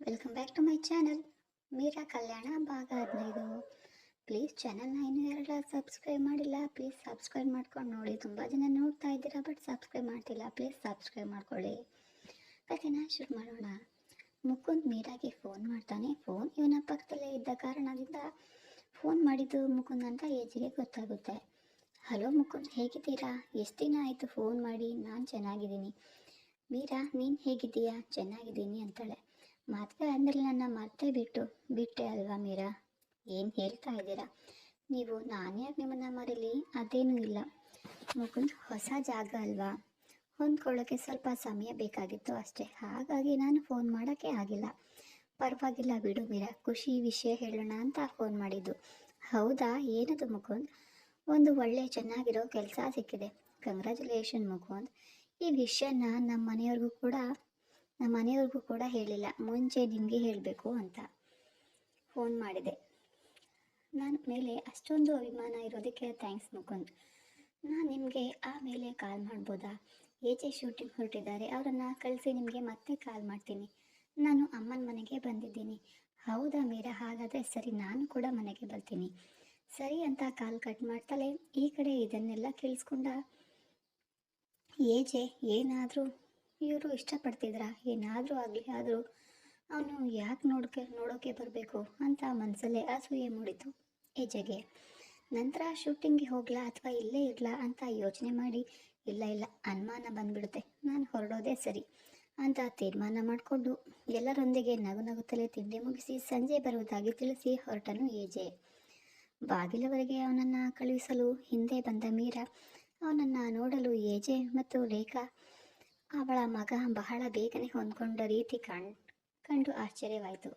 Welcome back to my channel Meera ಕಲ್ಯಾಣ ಭಾಗ ಹದಿನೈದು please ಚಾನಲ್ನ ಇನ್ನೂ ಎರಡು ಸಬ್ಸ್ಕ್ರೈಬ್ ಮಾಡಿಲ್ಲ. ಪ್ಲೀಸ್ ಸಬ್ಸ್ಕ್ರೈಬ್ ಮಾಡ್ಕೊಂಡು ನೋಡಿ. ತುಂಬ ಜನ ನೋಡ್ತಾ ಇದ್ದೀರಾ ಬಟ್ ಸಬ್ಸ್ಕ್ರೈಬ್ ಮಾಡ್ತಿಲ್ಲ. ಪ್ಲೀಸ್ ಸಬ್ಸ್ಕ್ರೈಬ್ ಮಾಡ್ಕೊಳ್ಳಿ. ಕಥೆನ ಶುರು ಮಾಡೋಣ. ಮುಕುಂದ್ ಮೀರಾಗೆ ಫೋನ್ ಮಾಡ್ತಾನೆ. ಫೋನ್ ಇವನ ಪಕ್ಕದಲ್ಲೇ ಇದ್ದ ಕಾರಣದಿಂದ ಫೋನ್ ಮಾಡಿದ್ದು ಮುಕುಂದ್ ಅಂತ ಏಜಿಗೆ ಗೊತ್ತಾಗುತ್ತೆ. ಹಲೋ ಮುಕುಂದ್, ಹೇಗಿದ್ದೀರಾ? ಎಷ್ಟು ದಿನ ಆಯಿತು ಫೋನ್ ಮಾಡಿ? ನಾನು ಚೆನ್ನಾಗಿದ್ದೀನಿ. ಮೀರಾ, ನೀನು ಹೇಗಿದ್ದೀಯಾ? ಚೆನ್ನಾಗಿದ್ದೀನಿ, ಅಂತಾಳೆ. ಮದುವೆ ಅಂದರೆ ನನ್ನ ಮರ್ತೇ ಬಿಟ್ಟು ಬಿಟ್ಟೆ ಅಲ್ವಾ ಮೀರಾ? ಏನು ಹೇಳ್ತಾ ಇದ್ದೀರಾ? ನೀವು, ನಾನೇ ನಿಮ್ಮನ್ನು ಮರೀಲಿ? ಅದೇನೂ ಇಲ್ಲ. ಮುಕುಂದ್ ಹೊಸ ಜಾಗ ಅಲ್ವಾ? ಹೊಂದ್ಕೊಳ್ಳೋಕ್ಕೆ ಸ್ವಲ್ಪ ಸಮಯ ಬೇಕಾಗಿತ್ತು ಅಷ್ಟೇ. ಹಾಗಾಗಿ ನಾನು ಫೋನ್ ಮಾಡೋಕ್ಕೆ ಆಗಿಲ್ಲ. ಪರವಾಗಿಲ್ಲ ಬಿಡು ಮೀರಾ. ಖುಷಿ ವಿಷಯ ಹೇಳೋಣ ಅಂತ ಫೋನ್ ಮಾಡಿದ್ದು. ಹೌದಾ? ಏನದು ಮುಕುಂದ್? ಒಂದು ಒಳ್ಳೆ ಚೆನ್ನಾಗಿರೋ ಕೆಲಸ ಸಿಕ್ಕಿದೆ. ಕಂಗ್ರ್ಯಾಚುಲೇಷನ್ ಮುಕುಂದ್. ಈ ವಿಷಯನ ನಮ್ಮ ಮನೆಯವ್ರಿಗೂ ಕೂಡ ನಮ್ಮ ಮನೆಯವ್ರಿಗೂ ಕೂಡ ಹೇಳಿಲ್ಲ ಮುಂಚೆ ನಿಮಗೆ ಹೇಳಬೇಕು ಅಂತ ಫೋನ್ ಮಾಡಿದೆ. ನಾನು ಮೇಲೆ ಅಷ್ಟೊಂದು ಅಭಿಮಾನ ಇರೋದಕ್ಕೆ ಥ್ಯಾಂಕ್ಸ್ ಮುಕುಂದ್. ನಾನು ನಿಮಗೆ ಆಮೇಲೆ ಕಾಲ್ ಮಾಡ್ಬೋದಾ? ಏಜೆ ಶೂಟಿಂಗ್ ಹೊರಟಿದ್ದಾರೆ. ಅವರನ್ನು ಕಳಿಸಿ ನಿಮಗೆ ಮತ್ತೆ ಕಾಲ್ ಮಾಡ್ತೀನಿ. ನಾನು ಅಮ್ಮನ ಮನೆಗೆ ಬಂದಿದ್ದೀನಿ. ಹೌದಾ ಮೀರಾ? ಹಾಗಾದರೆ ಸರಿ, ನಾನು ಕೂಡ ಮನೆಗೆ ಬರ್ತೀನಿ. ಸರಿ ಅಂತ ಕಾಲ್ ಕಟ್ ಮಾಡ್ತಾಳೆ ಈ ಕಡೆ ಇದನ್ನೆಲ್ಲ ಕೇಳಿಸ್ಕೊಂಡ ಏಜೆ ಏನಾದರೂ ಇವರು ಇಷ್ಟಪಡ್ತಿದ್ರ? ಏನಾದರೂ ಆಗಲಿ, ಆದರೂ ಅವನು ಯಾಕೆ ನೋಡೋಕೆ ನೋಡೋಕೆ ಬರಬೇಕು ಅಂತ ಮನಸ್ಸಲ್ಲೇ ಅಸೂಯೆ ಮೂಡಿತು ಏಜೆಗೆ. ನಂತರ ಶೂಟಿಂಗ್ಗೆ ಹೋಗ್ಲಾ ಅಥವಾ ಇಲ್ಲೇ ಇರಲಾ ಅಂತ ಯೋಚನೆ ಮಾಡಿ, ಇಲ್ಲ ಇಲ್ಲ, ಅನುಮಾನ ಬಂದ್ಬಿಡುತ್ತೆ. ನಾನು ಹೊರಡೋದೇ ಸರಿ ಅಂತ ತೀರ್ಮಾನ ಮಾಡಿಕೊಂಡು ಎಲ್ಲರೊಂದಿಗೆ ನಗು ನಗುತ್ತಲೇ ತಿಂಡಿ ಮುಗಿಸಿ ಸಂಜೆ ಬರುವುದಾಗಿ ತಿಳಿಸಿ ಹೊರಟನು ಏಜೆ. ಬಾಗಿಲವರೆಗೆ ಅವನನ್ನು ಕಳುಹಿಸಲು ಹಿಂದೆ ಬಂದ ಮೀರಾ ಅವನನ್ನು ನೋಡಲು ಏಜೆ ಮತ್ತು ರೇಖಾ ಅವಳ ಮಗ ಬಹಳ ಬೇಗನೆ ಹೊಂದ್ಕೊಂಡ ರೀತಿ ಕಾಣ್, ಕಂಡು ಆಶ್ಚರ್ಯವಾಯಿತು.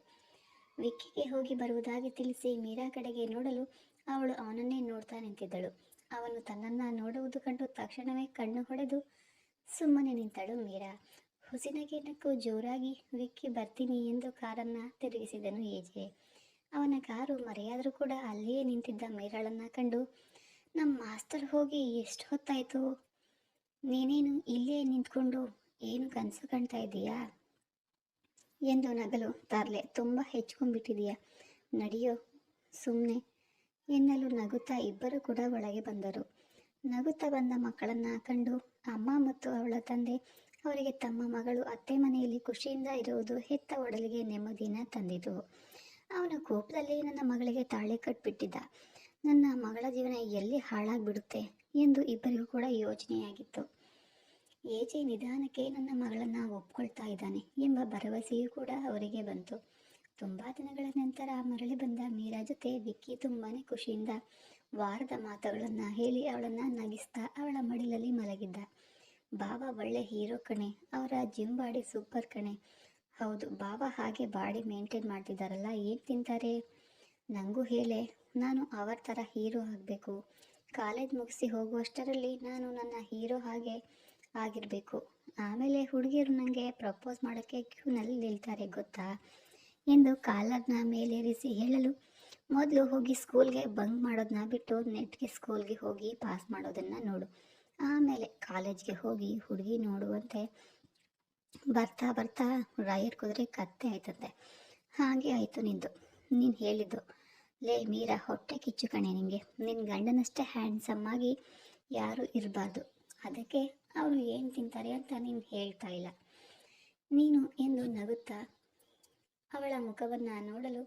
ವಿಕ್ಕಿಗೆ ಹೋಗಿ ಬರುವುದಾಗಿ ತಿಳಿಸಿ ಮೀರಾ ಕಡೆಗೆ ನೋಡಲು ಅವಳು ಅವನನ್ನೇ ನೋಡ್ತಾ ನಿಂತಿದ್ದಳು. ಅವನು ತನ್ನನ್ನು ನೋಡುವುದು ಕಂಡು ತಕ್ಷಣವೇ ಕಣ್ಣು ಹೊಡೆದು ಸುಮ್ಮನೆ ನಿಂತಳು ಮೀರಾ. ಹುಸಿನಗೇನಕ್ಕೂ ಜೋರಾಗಿ, ವಿಕ್ಕಿ, ಬರ್ತೀನಿ ಎಂದು ಕಾರನ್ನು ತಿರುಗಿಸಿದನು ಏಜೆ ಅವನ ಕಾರು ಮರೆಯಾದರೂ ಕೂಡ ಅಲ್ಲಿಯೇ ನಿಂತಿದ್ದ ಮೀರಾಳನ್ನು ಕಂಡು, ನಮ್ಮ ಮಾಸ್ತರ್ ಹೋಗಿ ಎಷ್ಟು ಹೊತ್ತಾಯಿತು? ನೀನೇನು ಇಲ್ಲೇ ನಿಂತ್ಕೊಂಡು ಏನು ಕನಸು ಕಾಣ್ತಾ ಇದ್ದೀಯಾ ಎಂದು ನಗಲು ತಾರ್ಲೆ. ತುಂಬ ಹೆಚ್ಕೊಂಡ್ಬಿಟ್ಟಿದೀಯ? ನಡೆಯೋ ಸುಮ್ಮನೆ ಎನ್ನಲು ನಗುತ್ತಾ ಇಬ್ಬರು ಕೂಡ ಒಳಗೆ ಬಂದರು. ನಗುತ್ತಾ ಬಂದ ಮಕ್ಕಳನ್ನ ಕಂಡು ಅಮ್ಮ ಮತ್ತು ಅವಳ ತಂದೆ, ಅವರಿಗೆ ತಮ್ಮ ಮಗಳು ಅತ್ತೆ ಮನೆಯಲ್ಲಿ ಖುಷಿಯಿಂದ ಇರುವುದು ಹೆತ್ತ ಒಡಲಿಗೆ ನೆಮ್ಮದಿನ ತಂದಿತು. ಅವನ ಕೋಪದಲ್ಲಿ ನನ್ನ ಮಗಳಿಗೆ ತಾಳೆ ಕಟ್ಬಿಟ್ಟಿದ್ದ. ನನ್ನ ಮಗಳ ಜೀವನ ಎಲ್ಲಿ ಹಾಳಾಗ್ಬಿಡುತ್ತೆ ಎಂದು ಇಬ್ಬರಿಗೂ ಕೂಡ ಯೋಚನೆಯಾಗಿತ್ತು. ಏಜೆ ನಿಧಾನಕ್ಕೆ ನನ್ನ ಮಗಳನ್ನು ಒಪ್ಕೊಳ್ತಾ ಇದ್ದಾನೆ ಎಂಬ ಭರವಸೆಯೂ ಕೂಡ ಅವರಿಗೆ ಬಂತು. ತುಂಬ ದಿನಗಳ ನಂತರ ಮರಳಿ ಬಂದ ಮೀರಾ ಜೊತೆ ವಿಕ್ಕಿ ತುಂಬಾ ಖುಷಿಯಿಂದ ವಾರದ ಮಾತುಗಳನ್ನು ಹೇಳಿ ಅವಳನ್ನು ನಗಿಸ್ತಾ ಅವಳ ಮಡಿಲಲ್ಲಿ ಮಲಗಿದ್ದ. ಬಾವ ಒಳ್ಳೆ ಹೀರೋ ಕಣೆ, ಅವರ ಜಿಮ್ ಬಾಡಿ ಸೂಪರ್ ಕಣೆ. ಹೌದು, ಬಾವ ಹಾಗೆ ಬಾಡಿ ಮೇಂಟೈನ್ ಮಾಡ್ತಿದ್ದಾರಲ್ಲ ಏನು ತಿಂತಾರೆ? ನನಗೂ ಹೇಳೆ, ನಾನು ಅವರ ಥರ ಹೀರೋ ಆಗಬೇಕು. ಕಾಲೇಜ್ ಮುಗಿಸಿ ಹೋಗುವಷ್ಟರಲ್ಲಿ ನಾನು ನನ್ನ ಹೀರೋ ಹಾಗೆ ಆಗಿರಬೇಕು. ಆಮೇಲೆ ಹುಡುಗಿಯರು ನನಗೆ ಪ್ರಪೋಸ್ ಮಾಡೋಕ್ಕೆ ಕ್ಯೂನಲ್ಲಿ ನಿಲ್ತಾರೆ, ಗೊತ್ತಾ? ಎಂದು ಕಾಲರ್ನ ಮೇಲೇರಿಸಿ ಹೇಳಲು, ಮೊದಲು ಹೋಗಿ ಸ್ಕೂಲ್ಗೆ ಬಂಕ್ ಮಾಡೋದನ್ನ ಬಿಟ್ಟು ನೆಟ್ಗೆ ಸ್ಕೂಲ್ಗೆ ಹೋಗಿ ಪಾಸ್ ಮಾಡೋದನ್ನು ನೋಡು. ಆಮೇಲೆ ಕಾಲೇಜ್ಗೆ ಹೋಗಿ ಹುಡುಗಿ ನೋಡುವಂತೆ ಬರ್ತಾ ಬರ್ತಾ ರಾಯರ್ ಕುದುರೆ ಕತ್ತೆ ಆಯ್ತಂತೆ. ಹಾಗೆ ಆಯಿತು ನಿಂದು. ನೀನು ಹೇಳಿದ್ದು. ಲೇ ಮೀರಾ, ಹೊಟ್ಟೆ ಕಿಚ್ಚು ಕಣೆ ನಿನಗೆ ನಿನ್ನ ಗಂಡನಷ್ಟೇ ಹ್ಯಾಂಡ್ಸಮ್ ಆಗಿ ಯಾರೂ ಇರಬಾರ್ದು. ಅದಕ್ಕೆ ಅವರು ಏನು ತಿಂತಾರೆ ಅಂತ ನೀನು ಹೇಳ್ತಾ ಇಲ್ಲ. ನೀನು ಎಂದು ನಗುತ್ತಾ ಅವಳ ಮುಖವನ್ನು ನೋಡಲು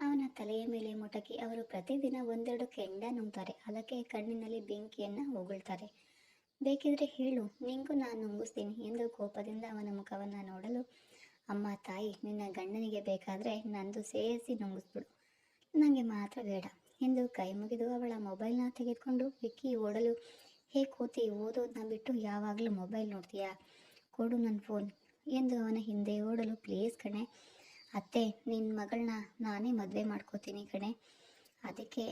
ಅವನ ತಲೆಯ ಮೇಲೆ ಮುಟಕಿ ಅವರು ಪ್ರತಿದಿನ ಒಂದೆರಡು ಕೆಂಡ ನುಂಗ್ತಾರೆ. ಅದಕ್ಕೆ ಕಣ್ಣಿನಲ್ಲಿ ಬೆಂಕಿಯನ್ನು ಉಗುಳ್ತಾರೆ ಬೇಕಿದ್ರೆ ಹೇಳು, ನಿಂಗೂ ನಾನು ನುಂಗಿಸ್ತೀನಿ ಎಂದು ಕೋಪದಿಂದ ಅವನ ಮುಖವನ್ನು ನೋಡಲು, ಅಮ್ಮ ತಾಯಿ, ನಿನ್ನ ಗಂಡನಿಗೆ ಬೇಕಾದರೆ ನಂದು ಸೇರಿಸಿ ನುಂಗಿಸ್ಬಿಡು. ನನಗೆ ಮಾತ್ರ ಬೇಡ ಎಂದು ಕೈ ಮುಗಿದು ಅವಳ ಮೊಬೈಲ್ನ ತೆಗೆದುಕೊಂಡು ವಿಕ್ಕಿ ಓಡಲು ಹೇ ಕೋತಿ ಓದೋದನ್ನ ಬಿಟ್ಟು ಯಾವಾಗಲೂ ಮೊಬೈಲ್ ನೋಡ್ತೀಯಾ? ಕೊಡು ನನ್ನ ಫೋನ್ ಎಂದು ಅವನ ಹಿಂದೆ ಓಡಲು ಪ್ಲೀಸ್ ಕಣೆ. ಅತ್ತೆ ನಿನ್ನ ಮಗಳನ್ನ ನಾನೇ ಮದುವೆ ಮಾಡ್ಕೋತೀನಿ ಕಣೆ. ಅದಕ್ಕೆ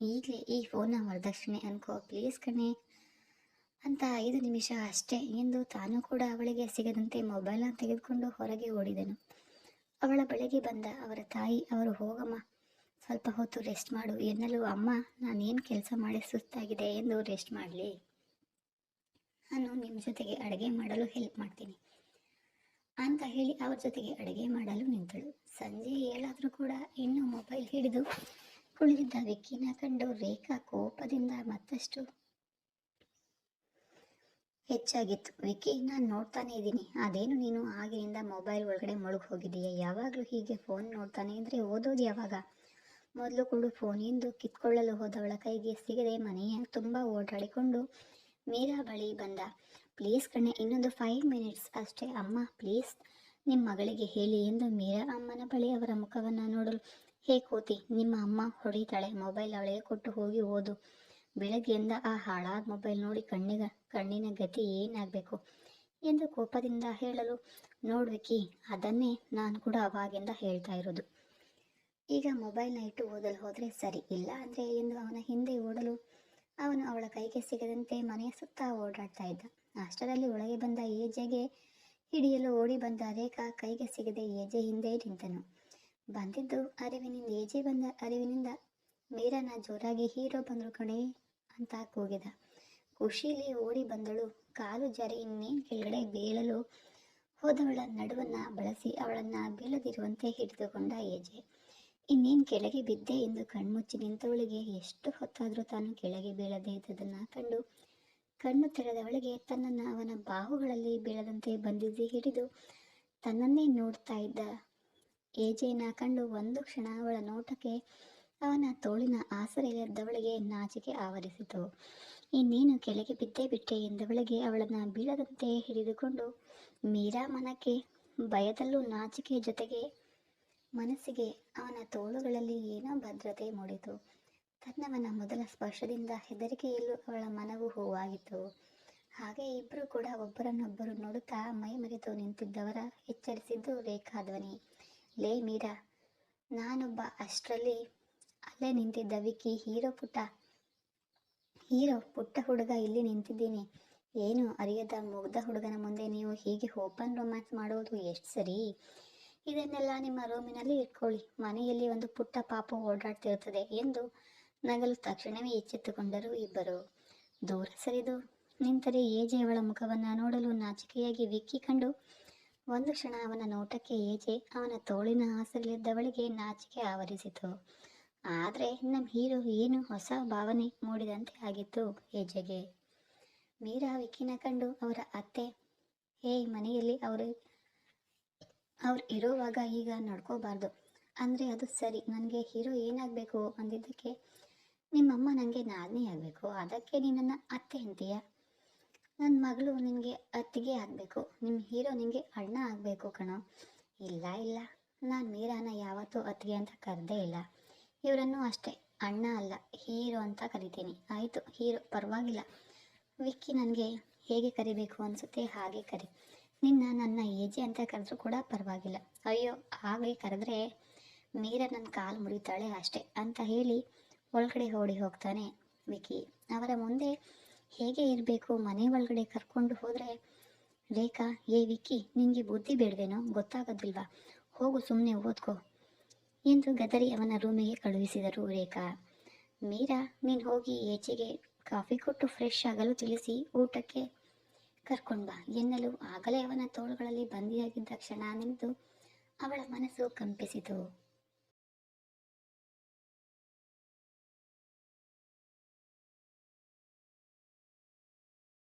ಈಗಲೇ ಈ ಫೋನ್ನ ವರದಕ್ಷಿಣೆ ಅನ್ಕೋ ಪ್ಲೀಸ್ ಕಣೆ. ಅಂತ ಐದು ನಿಮಿಷ ಅಷ್ಟೇ ಎಂದು ತಾನು ಕೂಡ ಅವಳಿಗೆ ಸಿಗದಂತೆ ಮೊಬೈಲ್ನ ತೆಗೆದುಕೊಂಡು ಹೊರಗೆ ಓಡಿದನು. ಅವಳ ಬಳಿಗೆ ಬಂದ ಅವರ ತಾಯಿ, ಅವರು ಹೋಗಮ್ಮ. ಸ್ವಲ್ಪ ಹೊತ್ತು ರೆಸ್ಟ್ ಮಾಡು. ಎನ್ನಲು, ಅಮ್ಮ, ನಾನೇನು ಕೆಲಸ ಮಾಡಿ ಸುಸ್ತಾಗಿದೆ, ಎಂದು ರೆಸ್ಟ್ ಮಾಡಲಿ. ನಾನು ನಿಮ್ಮ ಜೊತೆಗೆ ಅಡುಗೆ ಮಾಡಲು ಹೆಲ್ಪ್ ಮಾಡ್ತೀನಿ ಅಂತ ಹೇಳಿ ಅವ್ರ ಜೊತೆಗೆ ಅಡುಗೆ ಮಾಡಲು ನಿಂತಳು. ಸಂಜೆ ಏಳಾದರೂ ಕೂಡ ಇನ್ನೂ ಮೊಬೈಲ್ ಹಿಡಿದು ಕುಳಿತಿದ್ದ ವಿಕ್ಕಿನ ಕಂಡು ರೇಖಾ ಕೋಪದಿಂದ ಮತ್ತಷ್ಟು ಹೆಚ್ಚಾಗಿತ್ತು. ವಿಕ್ಕಿ, ನಾನು ನೋಡ್ತಾನೆ ಇದ್ದೀನಿ. ಅದೇನು ನೀನು ಆಗಿನಿಂದ ಮೊಬೈಲ್ ಒಳಗಡೆ ಮುಳುಗಿ ಹೋಗಿದೀಯ ಯಾವಾಗಲೂ ಹೀಗೆ ಫೋನ್ ನೋಡ್ತಾನೆ ಅಂದರೆ ಓದೋದು ಯಾವಾಗ? ಮೊದಲು ಕೊಡು ಫೋನಿಂದು ಕಿತ್ಕೊಳ್ಳಲು ಹೋದವಳ ಕೈಗೆ ಸಿಗದೆ ಮನೆಯ ತುಂಬ ಓಡಾಡಿಕೊಂಡು ಮೀರಾ ಬಳಿ ಬಂದ. ಪ್ಲೀಸ್ ಕಣೆ, ಇನ್ನೊಂದು ಫೈವ್ ಮಿನಿಟ್ಸ್ ಅಷ್ಟೇ ಅಮ್ಮ ಪ್ಲೀಸ್ ನಿಮ್ಮ ಮಗಳಿಗೆ ಹೇಳಿ ಎಂದು ಮೀರಾ ಅಮ್ಮನ ಬಳಿ ಅವರ ಮುಖವನ್ನು ನೋಡಲು, ಹೇ ಕೋತಿ, ನಿಮ್ಮ ಅಮ್ಮ ಹೊಡಿತಾಳೆ ಮೊಬೈಲ್ ಅವಳಿಗೆ ಕೊಟ್ಟು ಹೋಗಿ ಓದು. ಬೆಳಗ್ಗೆಯಿಂದ ಆ ಹಾಳಾದ ಮೊಬೈಲ್ ನೋಡಿ ಕಣ್ಣಿಗ, ಕಣ್ಣಿನ ಗತಿ ಏನಾಗಬೇಕು ಎಂದು ಕೋಪದಿಂದ ಹೇಳಲು, ನೋಡ್ವಿಕಿ, ಅದನ್ನೇ ನಾನು ಕೂಡ ಅವಾಗಿಂದ ಹೇಳ್ತಾ ಇರೋದು. ಈಗ ಮೊಬೈಲ್ನ ಇಟ್ಟು ಓದಲು ಹೋದರೆ ಸರಿ. ಇಲ್ಲ ಅಂದರೆ ಎಂದು ಅವನ ಹಿಂದೆ ಓಡಲು ಅವನು ಅವಳ ಕೈಗೆ ಸಿಗದಂತೆ ಮನೆಯ ಸುತ್ತ ಓಡಾಡ್ತಾ ಇದ್ದ. ಅಷ್ಟರಲ್ಲಿ ಒಳಗೆ ಬಂದ ಏಜೆಗೆ ಹಿಡಿಯಲು ಓಡಿ ಬಂದ ರೇಖಾ ಕೈಗೆ ಸಿಗದೆ ಏಜೆ ಹಿಂದೆ ನಿಂತನು. ಬಂದಿದ್ದು ಅರಿವಿನಿಂದ, ಏಜೆ ಬಂದ ಅರಿವಿನಿಂದ ಮೀರನ ಜೋರಾಗಿ ಹೀರೋ ಬಂದರು ಕಣೆ ಅಂತ ಕೂಗಿದ. ಖುಷಿಲಿ ಓಡಿ ಬಂದಳು. ಕಾಲು ಜಾರಿ ಇನ್ನೇನು ಕೆಳಗಡೆ ಬೀಳಲು ಹೋದವಳ ನಡುವನ್ನ ಬಳಸಿ ಅವಳನ್ನ ಬೀಳದಿರುವಂತೆ ಹಿಡಿದುಕೊಂಡ ಏಜೆ. ಇನ್ನೇನು ಕೆಳಗೆ ಬಿದ್ದೆ ಎಂದು ಕಣ್ಮುಚ್ಚಿ ನಿಂತವಳಿಗೆ ಎಷ್ಟು ಹೊತ್ತಾದರೂ ತಾನು ಕೆಳಗೆ ಬೀಳದೆ ಇದ್ದದ್ದನ್ನು ಕಂಡು ಕಣ್ಣು ತೆರೆದವಳಿಗೆ ತನ್ನನ್ನು ಅವನ ಬಾಹುಗಳಲ್ಲಿ ಬೀಳದಂತೆ ಬಂಧಿಸಿ ಹಿಡಿದು ತನ್ನನ್ನೇ ನೋಡ್ತಾ ಇದ್ದ ಏಜೆಯನ್ನ ಕಂಡು ಒಂದು ಕ್ಷಣ ಅವಳ ನೋಟಕ್ಕೆ ಅವನ ತೋಳಿನ ಆಸರೆಯಲ್ಲಿದ್ದವಳಿಗೆ ನಾಚಿಕೆ ಆವರಿಸಿತು. ಇನ್ನೇನು ಕೆಳಗೆ ಬಿದ್ದೇ ಬಿಟ್ಟೆ ಎಂದವಳಿಗೆ ಅವಳನ್ನು ಬೀಳದಂತೆ ಹಿಡಿದುಕೊಂಡು ಮೀರಾ ಮನಕ್ಕೆ ಭಯದಲ್ಲೂ ನಾಚಿಕೆ ಜೊತೆಗೆ ಮನಸ್ಸಿಗೆ ಅವನ ತೋಳುಗಳಲ್ಲಿ ಏನೋ ಭದ್ರತೆ ಮೂಡಿತು. ತನ್ನವನ ಮೊದಲ ಸ್ಪರ್ಶದಿಂದ ಹೆದರಿಕೆಯಲ್ಲೂ ಅವಳ ಮನವು ಹೂವಾಗಿತ್ತು. ಹಾಗೆ ಇಬ್ಬರು ಕೂಡ ಒಬ್ಬರನ್ನೊಬ್ಬರು ನೋಡುತ್ತಾ ಮೈ ಮರೆತು ನಿಂತಿದ್ದವರ ಎಚ್ಚರಿಸಿದ್ದು ರೇಖಾಧ್ವನಿ. ಲೇ ಮೀರಾ, ನಾನೊಬ್ಬ ಅಷ್ಟರಲ್ಲಿ ಅಲ್ಲೇ ನಿಂತಿದ್ದ ವಿಕ್ಕಿ ಹೀರೋ ಪುಟ್ಟ ಹೀರೋ ಪುಟ್ಟ ಹುಡುಗ ಇಲ್ಲಿ ನಿಂತಿದ್ದೀನಿ. ಏನು ಅರಿಯದ ಮುಗ್ಧ ಹುಡುಗನ ಮುಂದೆ ನೀವು ಹೀಗೆ ಓಪನ್ ರೊಮ್ಯಾನ್ಸ್ ಮಾಡೋದು ಎಷ್ಟು ಸರಿ? ಇದನ್ನೆಲ್ಲ ನಿಮ್ಮ ರೂಮಿನಲ್ಲಿ ಇಟ್ಕೊಳ್ಳಿ. ಮನೆಯಲ್ಲಿ ಒಂದು ಪುಟ್ಟ ಪಾಪು ಓಡಾಡ್ತಿರುತ್ತದೆ ಎಂದು ನಗಲು ತಕ್ಷಣವೇ ಎಚ್ಚೆತ್ತುಕೊಂಡರು ಇಬ್ಬರು. ದೂರ ಸರಿದು ನಿಂತರೆ ಏಜೆ ಅವಳ ಮುಖವನ್ನು ನೋಡಲು ನಾಚಿಕೆಯಾಗಿ ವಿಕ್ಕಿ ಕಂಡು ಒಂದು ಕ್ಷಣ ಅವನ ನೋಟಕ್ಕೆ ಏಜೆ ಅವನ ತೋಳಿನ ಹಾಸಲಿದ್ದವಳಿಗೆ ನಾಚಿಕೆ ಆವರಿಸಿತು. ಆದರೆ ನಮ್ಮ ಹೀರೋ ಏನು ಹೊಸ ಭಾವನೆ ಮೂಡಿದಂತೆ ಆಗಿತ್ತು ಏಜೆಗೆ. ಮೀರಾ ವಿಕ್ಕಿನ ಕಂಡು ಅವರ ಅತ್ತೆ ಹೇ ಮನೆಯಲ್ಲಿ ಅವರು ಅವ್ರು ಇರೋವಾಗ ಈಗ ನಡ್ಕೋಬಾರ್ದು ಅಂದರೆ ಅದು ಸರಿ, ನನಗೆ ಹೀರೋ ಏನಾಗಬೇಕು ಅಂದಿದ್ದಕ್ಕೆ ನಿಮ್ಮಮ್ಮ ನನಗೆ ನಾದನೇ ಆಗಬೇಕು. ಅದಕ್ಕೆ ನಿನ್ನನ್ನು ಅತ್ತೆ ಅಂತೀಯ? ನನ್ನ ಮಗಳು ನಿನಗೆ ಅತ್ತಿಗೆ ಆಗಬೇಕು. ನಿಮ್ಮ ಹೀರೋ ನಿನಗೆ ಅಣ್ಣ ಆಗಬೇಕು ಕಣೋ. ಇಲ್ಲ ಇಲ್ಲ. ನಾನು ಮೀರಾನ ಯಾವತ್ತೂ ಅತ್ತಿಗೆ ಅಂತ ಕರೆದೇ ಇಲ್ಲ. ಇವರನ್ನು ಅಷ್ಟೇ. ಅಣ್ಣ ಅಲ್ಲ, ಹೀರೋ ಅಂತ ಕರಿತೀನಿ. ಆಯಿತು, ಹೀರೋ, ಪರವಾಗಿಲ್ಲ. ವಿಕ್ಕಿ ನನಗೆ ಹೇಗೆ ಕರಿಬೇಕು ಅನಿಸುತ್ತೆ ಹಾಗೆ ಕರಿ. ನಿನ್ನ ನನ್ನ ಏಜೆ ಅಂತ ಕರೆದ್ರೂ ಕೂಡ ಪರವಾಗಿಲ್ಲ. ಅಯ್ಯೋ, ಹಾಗೆ ಕರೆದ್ರೆ ಮೀರ ನನ್ನ ಕಾಲು ಮುರಿತಾಳೆ ಅಷ್ಟೆ ಅಂತ ಹೇಳಿ ಒಳಗಡೆ ಓಡಿ ಹೋಗ್ತಾನೆ ವಿಕಿ. ಅವರ ಮುಂದೆ ಹೇಗೆ ಇರಬೇಕು, ಮನೆ ಒಳಗಡೆ ಕರ್ಕೊಂಡು ಹೋದರೆ? ರೇಖಾ, ಏ ವಿಕ್ಕಿ ನಿನಗೆ ಬುದ್ಧಿ ಬೇಡವೇನೋ? ಗೊತ್ತಾಗೋದಿಲ್ವಾ? ಹೋಗು ಸುಮ್ಮನೆ ಓದ್ಕೋ ಎಂದು ಗದರಿ ಅವನ ರೂಮಿಗೆ ಕಳುಹಿಸಿದರು ರೇಖಾ. ಮೀರಾ, ನೀನು ಹೋಗಿ ಏಚೆಗೆ ಕಾಫಿ ಕೊಟ್ಟು ಫ್ರೆಶ್ ಆಗಲು ತಿಳಿಸಿ ಊಟಕ್ಕೆ ಕರ್ಕೊಂಡು ಬಾ. ಎನ್ನಲು ಆಗಲೇ ಅವನ ತೋಳುಗಳಲ್ಲಿ ಬಂದಿಯಾಗಿದ್ದ ಕ್ಷಣ ನೆನೆದು ಅವಳ ಮನಸ್ಸು ಕಂಪಿಸಿತು.